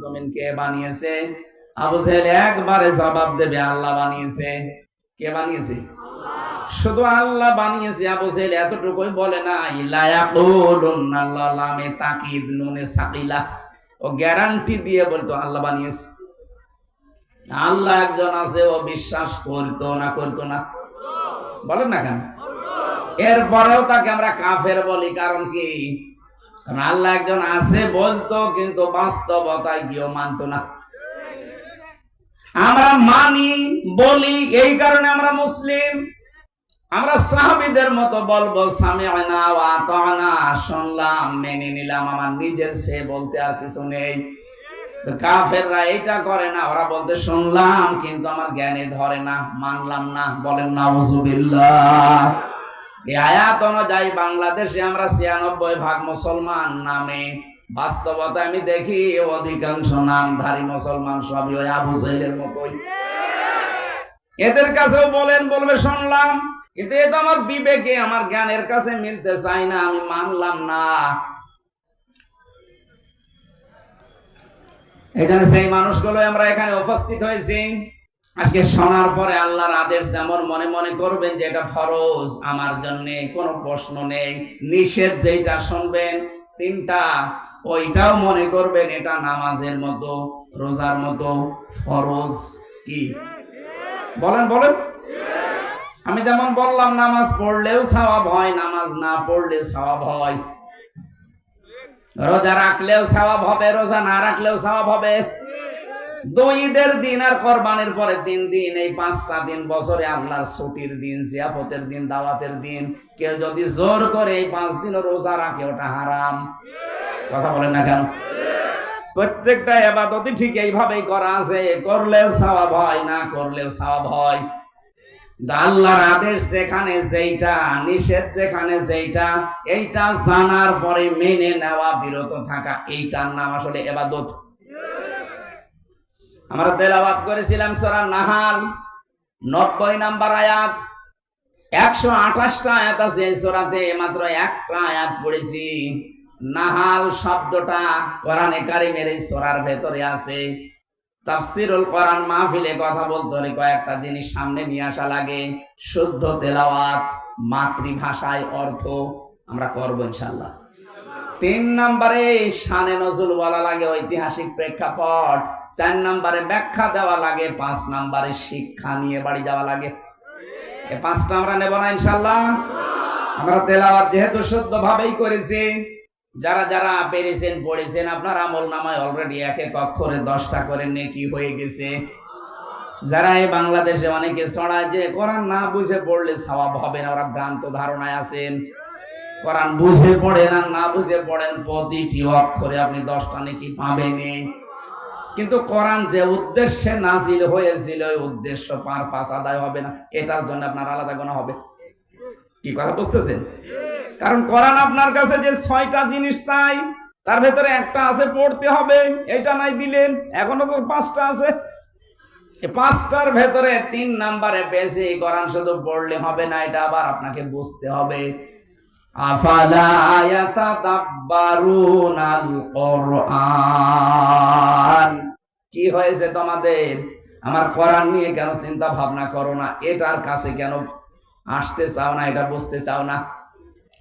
জমিন কে বানিয়েছে। আবু জেহেল একবারে জবাব দেবে, আল্লাহ বানিয়েছে। কে বানিয়েছে? শুধু আল্লাহ বানিয়েছে, আবু জেহেল এতটুকুই বলে না ইলায়াকুলুন্না আল্লাহ লামে তাকিদ নুনে সাকিলা। ও গ্যারান্টি দিয়ে বলতো, আল্লাহ বানিয়েছে। আল্লাহ একজন আছে, ও বিশ্বাস করতো না করতো না। বলেন না কেন? এরপরেও তাকে আমরা কাফের বলি, কারণ কি? আল্লাহ একজন আছে বলতো, কিন্তু বাস্তবতায় গিয়েও মানতো না। আমরা মানি, বলি, এই কারণে আমরা মুসলিম। আমরা সাহাবিদের মতো বলব, সামিআনা ওয়া আতানা শুনলাম, মেনে নিলাম, আমার নিজের সে বলতে আর কিছু নেই। কাফেররা এটা করে না, ওরা বলতে, শুনলাম, কিন্তু আমার জ্ঞানে ধরে না, মানলাম না। বলেন, নাউজুবিল্লাহ। এই আয়াত বাংলাদেশে আমরা ছিয়ানব্বই ভাগ মুসলমান নামে। বাস্তবতা আমি দেখি অধিকাংশ নামধারী মুসলমান সবই ওই আবু জাহেলের মতোই। এদের কাছেও বলেন, বলবে, শুনলাম। কিন্তু এ তো আমার বিবেকে, আমার জ্ঞানের কাছে মিলতে চাই না, আমি মানলাম না। এখানে সেই মানুষগুলো আমরা এখানে উপস্থিত হয়েছি। আজকে শোনার পরে আল্লাহর আদেশ যেমন মনে মনে করবেন যে এটা ফরজ, আমার জন্য কোনো প্রশ্ন নেই। নিষেধ যেটা শুনবেন, তিনটা, ওইটাও মনে করবেন এটা নামাজের মতো, রোজার মতো ফরজ কি? বলেন বলেন। আমি যেমন বললাম, নামাজ পড়লেও সওয়াব হয়, নামাজ না পড়লে সওয়াব হয়। রোজা রাখলেও সওয়াব হবে, রোজা না রাখলেও সওয়াব হবে। দুই ঈদের দিন আর কোরবানির পরে তিন দিন, এই পাঁচটা দিন, বছরে আল্লাহর ছুটির দিন জিয়াফতের দিন, দাওয়াতের দিন। কেউ যদি জোর করে এই পাঁচ দিন রোজা রাখে, ওটা হারাম। কথা বলেন না কেন? প্রত্যেকটা এবাদতই ঠিক এইভাবেই করা আছে। করলেও সওয়াব হয়, না করলেও সওয়াব হয়। আল্লাহর আদেশ যেখানে যেইটা, নিষেধ যেখানে যেইটা, এইটা জানার পরে মেনে নেওয়া, বিরত থাকা, এইটার নাম আসলে এবাদত। আমরা তেলাওয়াত করেছিলাম সূরা নাহাল, নব্বই নাম্বার আয়াত। একশো আঠাশটা আয়াত আছে সূরাতে, মাত্র একটা আয়াত পড়েছি। নাহাল শব্দটা কোরআনে কারিমের এই সূরার ভেতরে আছে। তাফসিরুল কোরআন মাহফিলে কথা বলতে হলে কয়েকটা জিনিস সামনে নিয়ে আসা লাগে। শুদ্ধ তেলাওয়াত, মাতৃভাষায় অর্থ আমরা করব ইনশাআল্লাহ। তিন নম্বরে শানে নজরুল বলা লাগে ঐতিহাসিক প্রেক্ষাপট। চার নম্বরে ব্যাখ্যা দেওয়া লাগে, পাঁচ নম্বরে শিক্ষা নিয়ে বাড়ি যাওয়া লাগে। এই পাঁচটা আমরা নেব না ইনশাল্লাহ আমরা তেলাওয়াত যেহেতু শুদ্ধ ভাবেই করেছি, যারা যারা পেরেছেন, পড়েছেন, আপনার আমল নামায় অলরেডি এক এক অক্ষরে দশটা করে নেকি হয়ে গেছে। যারা এই বাংলাদেশে অনেকে ছড়ায় যে কোরআন না বুঝে পড়লে সওয়াব হবে না, ওরা ভ্রান্ত ধারণায় আছেন। কোরআন বুঝে পড়েন আর না বুঝে পড়েন, প্রতিটি অক্ষরে আপনি দশটা নাকি পাবেনই। কিন্তু কোরআন যে উদ্দেশ্যে নাজিল হয়েছিল, ওই উদ্দেশ্য পার পাস আদায় হবে না। এটার জন্য আপনার আলাদা গোনা হবে। কি কথা বুঝতেছেন? কারণ কোরআন আপনার কাছে যে ছয়টা জিনিস চাই, তার ভেতরে একটা আছে পড়তে হবে এটা নাই দিলেন, এখনও তো পাঁচটা আছে। এই পাঁচটার ভেতরে তিন নাম্বারে পেয়েছে কোরআন শুধু পড়লে হবে না, এটা আবার আপনাকে বুঝতে হবে। আফালা ইয়াতাদাব্বারুনাল কোরআন কি হয়েছে তোমাদের? আমার কোরআন নিয়ে কেন চিন্তা ভাবনা করো না? এটার কাছে কেন আসতে চাও না, এটা বুঝতে চাও না?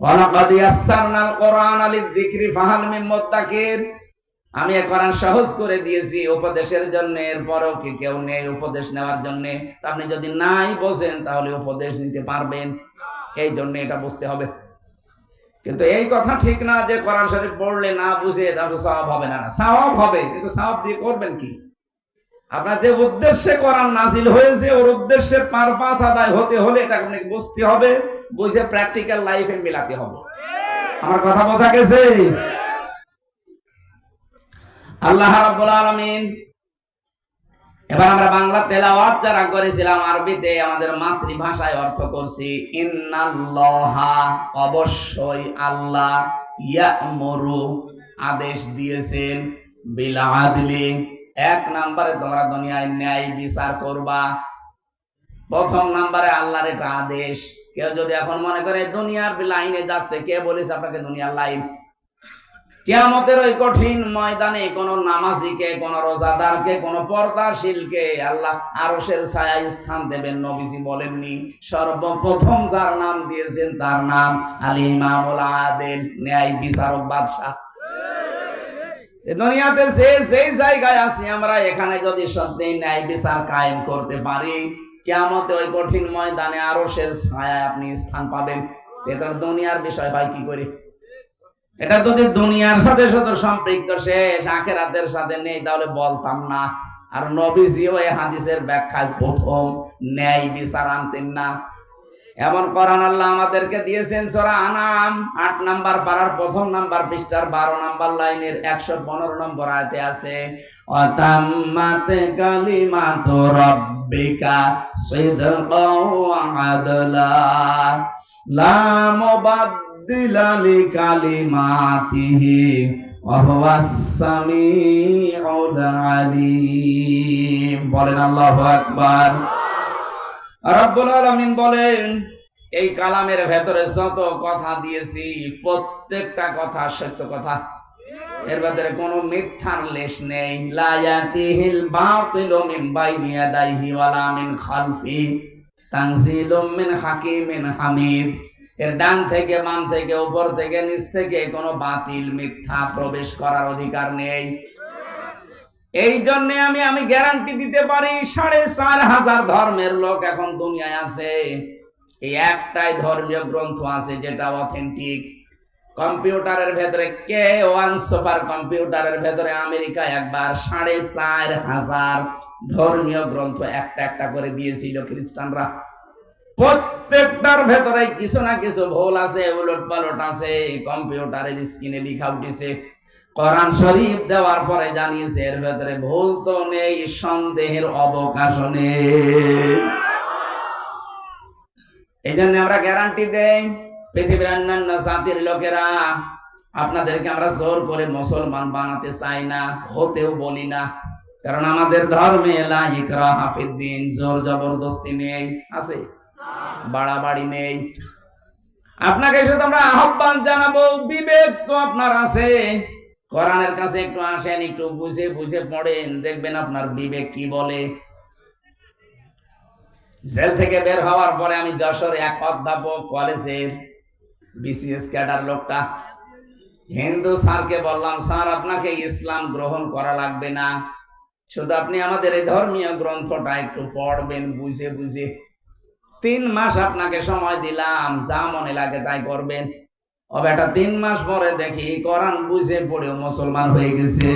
ওয়ালাকাদ ইয়াসসারনাল কোরআনা লিযিকরি ফাহাল মিন মুত্তাকির। আমি কোরআন সহজ করে দিয়েছি উপদেশের জন্য, এরপরও কি কেউ নেই উপদেশ নেওয়ার জন্য? আপনি যদি নাই বোঝেন, তাহলে উপদেশ নিতে পারবেন। এই জন্য এটা বুঝতে হবে। কিন্তু এই কথা ঠিক না যে কোরআন শরীফ পড়লে না বুঝে তাহলে সওয়াব হবে না সওয়াব হবে, কিন্তু সওয়াব দিয়ে করবেন কি? আপনার যে উদ্দেশ্যে কোরআন নাজিল হয়েছে, ওর উদ্দেশ্যে পারপাস আদায় হতে হলে এটা আপনাকে বুঝতে হবে, বুঝে প্র্যাকটিক্যাল লাইফে মিলাতে হবে। আমার কথা বোঝা গেছে? আল্লাহ রাব্বুল আলামিন এবার আমরা বাংলা তেলাওয়াত যারা করেছিলাম আরবিতে, আমাদের মাতৃভাষায় অর্থ করছি, ইন্নাল্লাহা, অবশ্যই আল্লাহ ইয়ামুরু। আদেশ দিয়েছেন বিল আদলি। এক নম্বরে তোমরা দুনিয়ায় ন্যায় বিচার করবা। প্রথম নম্বরে আল্লাহর এটা আদেশ। কেউ যদি এখন মনে করে দুনিয়ার লাইনে যাচ্ছে, কে বলেছে আপনাকে দুনিয়ার লাইন? কেয়ামতের ওই কঠিন ময়দানে কোন নামাজিকে, কোন রোজাদারকে, কোন পর্দাশীলকে আল্লাহ আরশের ছায়ায় স্থান দেবেন, নবীজি বলেননি। সর্বপ্রথম যার নাম দিয়েছেন তার নাম আলী ইমামুল আদেল, ন্যায় বিচারক বাদশাহ। দুনিয়াতে যে যেই জায়গায় আছি আমরা, এখানে যদি সত্যি ন্যায় বিচার কায়েম করতে পারি, কেয়ামতে ওই কঠিন ময়দানে আরশের ছায়ায় আপনি স্থান পাবেন। এটা দুনিয়ার বিষয় ভাই, কি করে? এটা যদি দুনিয়ার সাথে সাথে সম্পৃক্ত শেষ, আখেরাতের সাথে নেই, তাহলে বলতাম না। আর নবীজিও এই হাদিসের ব্যাখ্যায় প্রথম ন্যায় বিচার আনতেন না। এমন কোরআন আল্লাহ আমাদেরকে দিয়েছেন সূরা আনাম, আট নাম্বার পারার প্রথম নাম্বার পৃষ্ঠার বারো নাম্বার লাইনের একশো পনেরো নম্বর আয়তে আছে, অতাম্মাত কালিমাত রব্বিকা সিদকাও আদলা, লা লিকালিমাতিহি ওয়া হুয়াস সামিউল আলিম। বলেন আল্লাহু আকবার। রব্বুল আলামিন বলেন, এই কালামের ভেতরে যত কথা দিয়েছি, প্রত্যেকটা কথা সত্য কথা। এর ভেতরে কোনো মিথ্যার লেশ নেই। লা ইয়াতিহিল বাতিলু মিন বাইনি ইয়াদাইহি ওয়ালা মিন খালফি। তানজিলুম মিন হাকিমিন হামিদ। এর ডান থেকে, বাম থেকে, উপর থেকে, নিচ থেকে কোনো বাতিল, মিথ্যা প্রবেশ করার অধিকার নেই। এই জন্য আমি আমি গ্যারান্টি দিতে পারি, সাড়ে চার হাজার ধর্মের লোক এখন দুনিয়ায় আছে। এই একটাই ধর্মীয় গ্রন্থ আছে যেটা অথেন্টিক কম্পিউটারের ভেতরে কে ওয়ান সুপার কম্পিউটারের ভেতরে আমেরিকা একবার সাড়ে চার হাজার ধর্মীয় গ্রন্থ একটা একটা করে দিয়েছিল খ্রিস্টানরা। প্রত্যেকটার ভেতরে কিছু না কিছু ভুল আছে, উলট পালট আছে, কম্পিউটারের স্ক্রিনে লিখা উঠেছে। কোরআন শরীফ দেওয়ার পরে জানিয়েছে, এর ভেতরে ভুল তো নেই, সন্দেহের অবকাশ নেই। এই জন্য আমরা গ্যারান্টি দেই, পৃথিবীর অন্যান্য জাতির লোকেরা, আপনাদেরকে আমরা জোর করে মুসলমান বানাতে চাই না, হতেও বলি না। কারণ আমাদের ধর্মে লা ইকরাহা ফিদ্দিন জোর জবরদস্তি নেই, আছে। বাড়াবাড়ি নেই। আপনাকে শুধু আমরা আহ্বান জানাব, বিবেক তো আপনার আছে। কোরআনের কাছে একটু আসেন, একটু বুঝে বুঝে পড়েন, দেখবেন আপনার বিবেক কি বলে। জেল থেকে বের হওয়ার পরে আমি যশোর এক অধ্যাপক কলেজের বিসিএস ক্যাডার লোকটা। হিন্দু স্যারকে বললাম, স্যার, আপনাকে ইসলাম গ্রহণ করা লাগবে না। শুধু আপনি আমাদের এই ধর্মীয় গ্রন্থটা একটু পড়বেন, বুঝে বুঝে। তিন মাস আপনাকে সময় দিলাম, যা মনে লাগে তাই করবেন। ও বেটা, তিন মাস পরে দেখি কোরআন বুঝে পড়েও মুসলমান হয়ে গেছে।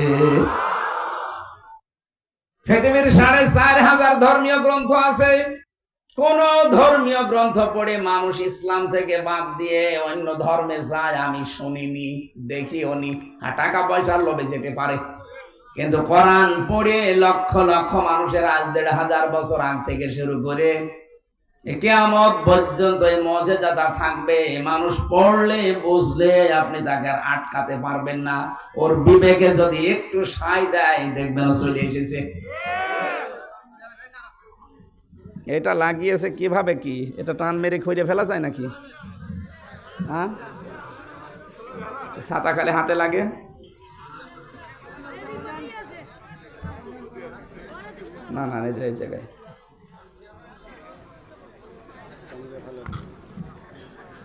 পৃথিবীর সাড়ে চার হাজার ধর্মীয় গ্রন্থ আছে। কোন ধর্মীয় গ্রন্থ পড়ে মানুষ ইসলাম থেকে বাদ দিয়ে অন্য ধর্মে যায়, আমি শুনিনি, দেখিও নি। আর টাকা পয়সার লোভে যেতে পারে। কিন্তু কোরআন পড়ে লক্ষ লক্ষ মানুষের আজ দেড় হাজার বছর আগ থেকে শুরু করে কেয়ামত পর্যন্ত এই মজেজাটা থাকবে। মানুষ পড়লে, বুঝলে আপনি তাকে আর আটকাতে পারবেন না। ওর বিবেকে যদি একটু সাই দেয়, দেখবেন চলে এসেছে। এটা লাগিয়েছে কীভাবে কি? এটা টান মেরে খুঁজে ফেলা যায় নাকি? হ্যাঁ? খালে হাতে লাগে? না না এই জায়গায়।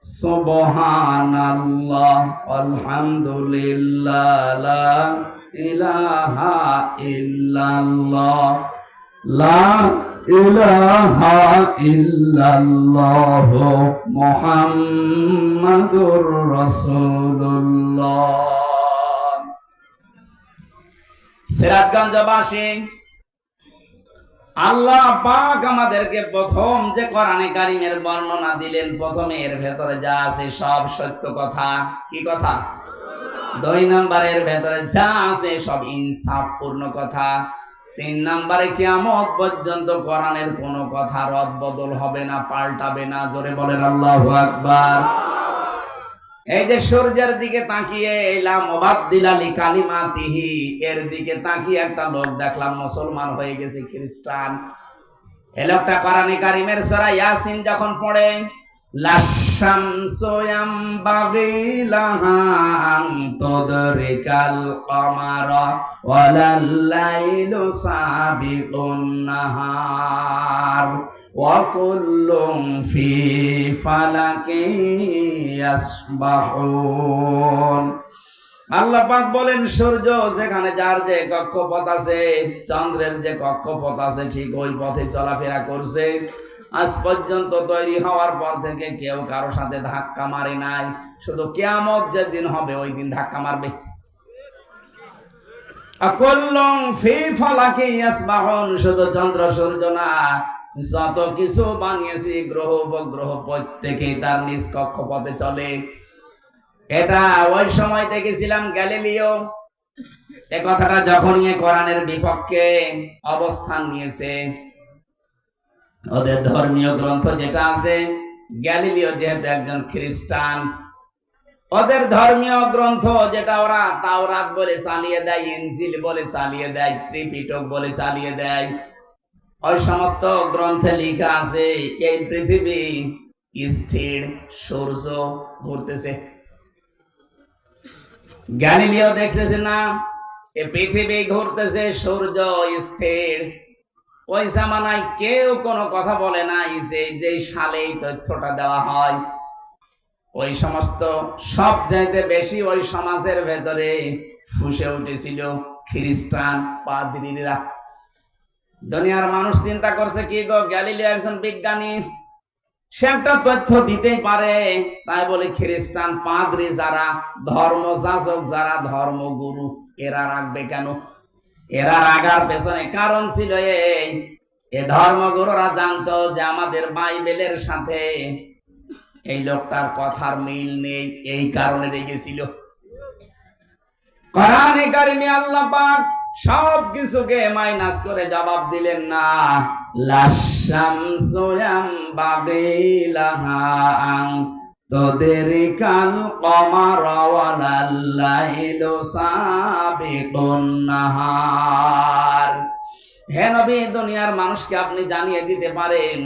সুবহানাল্লাহ আলহামদুলিল্লাহ লা ইলাহা ইল্লাল্লাহ লা ইলাহা ইল্লাল্লাহ মুহাম্মাদুর রাসূলুল্লাহ। সিরাজগঞ্জবাসী আল্লাহ পাক আমাদেরকে প্রথম যে কোরআনে কারিমের বর্ণনা দিলেন, প্রথমে এর ভেতরে যা আছে সব সত্য কথা। কি কথা? দুই নাম্বারের ভেতরে যা আছে সব ইনসাফ পূর্ণ কথা। তিন নাম্বারে কিয়ামত পর্যন্ত কোরআনের কোনো কথা রদ বদল হবে না, পাল্টাবে না। জোরে বলেন আল্লাহু আকবার। এই যে সূর্যের দিকে তাকিয়ে এলাম মা কালিমাতিহি। এর দিকে তাকিয়ে একটা লোক দেখলাম, মুসলমান হয়ে গেছে, খ্রিস্টান। এ লোকটা কোরআনে কারিমের সরা ইয়াসিন যখন পড়ে লাশামসু ইয়ামবাগিলাহা আন তুদরিকাল ওয়ালাল লাইলু সাবিকুন নাহার। ওয়া কুল্লুম ফি ফালাকি ইয়াসবাহুন। আল্লাহ পাক বলেন, সূর্য যেখানে যার যে কক্ষপথ আছে, চন্দ্রের যে কক্ষপথ আছে, ঠিক ওই পথে চলাফেরা করছে। আজ পর্যন্ত তৈরি হওয়ার পর থেকে কেউ কারও সাথে ধাক্কা মারে নাই। শুধু কেয়ামত যেদিন হবে, ওই দিন ধাক্কা মারবে। শুধু চন্দ্র সূর্য না, যত কিছু বানিয়েছি গ্রহ উপগ্রহ প্রত্যেকেই তার নিজ কক্ষপথে চলে। এটা ওই সময় দেখেছিলাম গ্যালিলিও। এ কথাটা যখন কোরআনের বিপক্ষে অবস্থান নিয়েছে ওদের ধর্মীয় গ্রন্থ যেটা আছে, গ্যালিলিও যেহেতু একজন খ্রিস্টান, ওদের ধর্মীয় গ্রন্থ যেটা ওরা তাওরাত বলে চালিয়ে দেয়, ইনজিল বলে চালিয়ে দেয়, ত্রিপিটক বলে চালিয়ে দেয়, ওই সমস্ত গ্রন্থে লেখা আছে, এই পৃথিবী স্থির, সূর্য ঘুরতেছে। গ্যালিলিও দেখতেছে না, এ পৃথিবী ঘুরতেছে, সূর্য স্থির ওই জামানায় কেউ কোনো কথা বলে নাই যে যে সালে এই তথ্যটা দেওয়া হয়। ওই সমস্ত সব চাইতে বেশি ওই সমাজের ভেতরে ফুসে উঠেছিল খ্রিস্টান পাদ্রীরা। দুনিয়ার মানুষ চিন্তা করছে, কি গো, গ্যালিলিও একজন বিজ্ঞানী? সে একটা তথ্য দিতেই পারে। তাই বলে খ্রিস্টান পাদ্রি যারা ধর্ম যাজক যারা ধর্মগুরু, এরা রাখবে কেন? এরা রাগার পেছনে কারণ ছিল এই। এ ধর্মগুরুরা জানতো যে আমাদের বাইবেলের সাথে এই লোকটার কথার মিল নেই, এই কারণে রেগেছিল কারিমে আল্লাহ পাক সব কিছুকে মাইনাস করে জবাব দিলেন না ইয়ামবাগিলাহা আন তুদরিকাল কমারা লাইলু সাবিকুন নাহার নবী, দুনিয়ার মানুষকে আপনি জানিয়ে দিতে পারেন।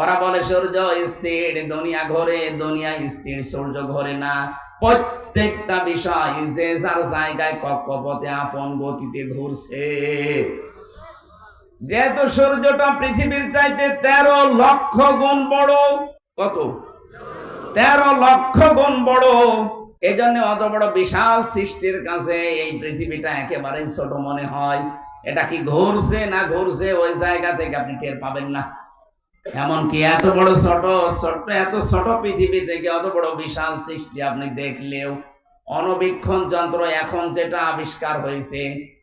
ওরা বলে, সূর্য স্থির, দুনিয়া ঘোরে, দুনিয়া স্থির, সূর্য ঘোরে না। প্রত্যেকটা বিষয় যে যার জায়গায় কক্ষপথে আপন গতিতে ঘুরছে। যেহেতু সূর্যটা পৃথিবীর চাইতে তেরো লক্ষ গুণ বড়, কত? তেরো লক্ষ গুণ বড়। এই জন্য অত বড় বিশাল সৃষ্টির কাছে এই পৃথিবীটা একেবারে ছোট মনে হয়। এটা কি ঘুরছে না ঘুরছে ওই জায়গা থেকে আপনি টের পাবেন না। এমনকি এত বড় ছোট ছোট এত ছোট পৃথিবী থেকে অত বড় বিশাল সৃষ্টি আপনি দেখলেও অনবীক্ষণ যন্ত্র এখন যেটা আবিষ্কার হয়েছে,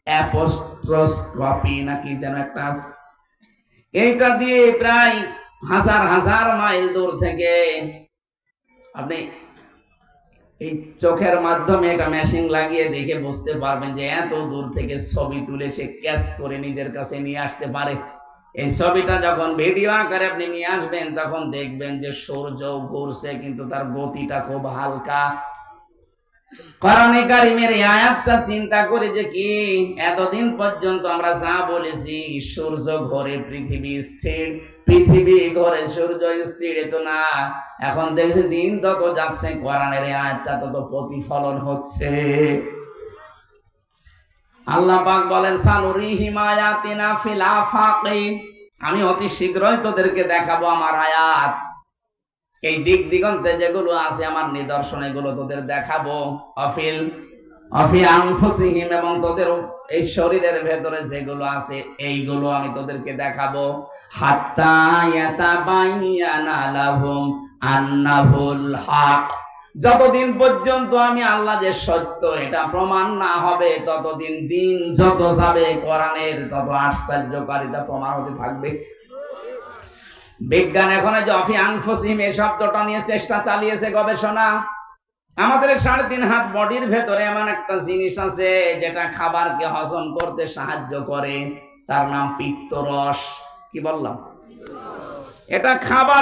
অ্যাপোস্ট্রোস্কোপি নাকি যেন একটা আছে। এইটা দিয়ে প্রায় হাজার হাজার মাইল দূর থেকে আপনি এই চোখের মাধ্যমে একটা মেশিন লাগিয়ে দেখে বুঝতে পারবেন যে এত দূর থেকে ছবি তুলে সে ক্যাচ করে নিজের কাছে নিয়ে আসতে পারে। এই ছবিটা যখন ভিডিও আকারে আপনি নিয়ে আসবেন, তখন দেখবেন যে সূর্য ঘুরছে, কিন্তু তার গতিটা খুব হালকা। কোরআনে কারিমের আয়াতটা চিন্তা করে যে কি? এতদিন পর্যন্ত আমরা যা বলেছি, সূর্য ঘরে পৃথিবী স্থির, পৃথিবী ঘরে সূর্য স্থির তো না। এখন দেখছি দিন তত যাচ্ছে, কোরআনের আয়াতটা তত প্রতিফলন হচ্ছে। আল্লাহ পাক বলেন সানুরি হিমায়াতিনা ফিল আফাকি আমি অতি শীঘ্রই তোদেরকে দেখাবো আমার আয়াত। এই দিক দিগন্তে যেগুলো আছে আমার নিদর্শন এগুলো তোদের দেখাবো। অফিল অফি এবং তোদের এই শরীরের ভেতরে যেগুলো আছে, এইগুলো আমি তোদেরকে দেখাবো। লাহুম আন্নাহুল যতদিন পর্যন্ত আমি আল্লাহ যে সত্য এটা প্রমাণ না হবে, ততদিন দিন যত যাবে কোরআনের তত আশ্চর্যকারিতা প্রমাণ হতে থাকবে। বিজ্ঞান এখন যে অফি এই শব্দটা নিয়ে চেষ্টা চালিয়েছে গবেষণা। আমাদের সাড়ে তিন হাত বডির ভেতরে এমন একটা জিনিস আছে যেটা খাবারকে হজম করতে সাহায্য করে। তার নাম পিত্তরস। কি বললাম? এটা খাবার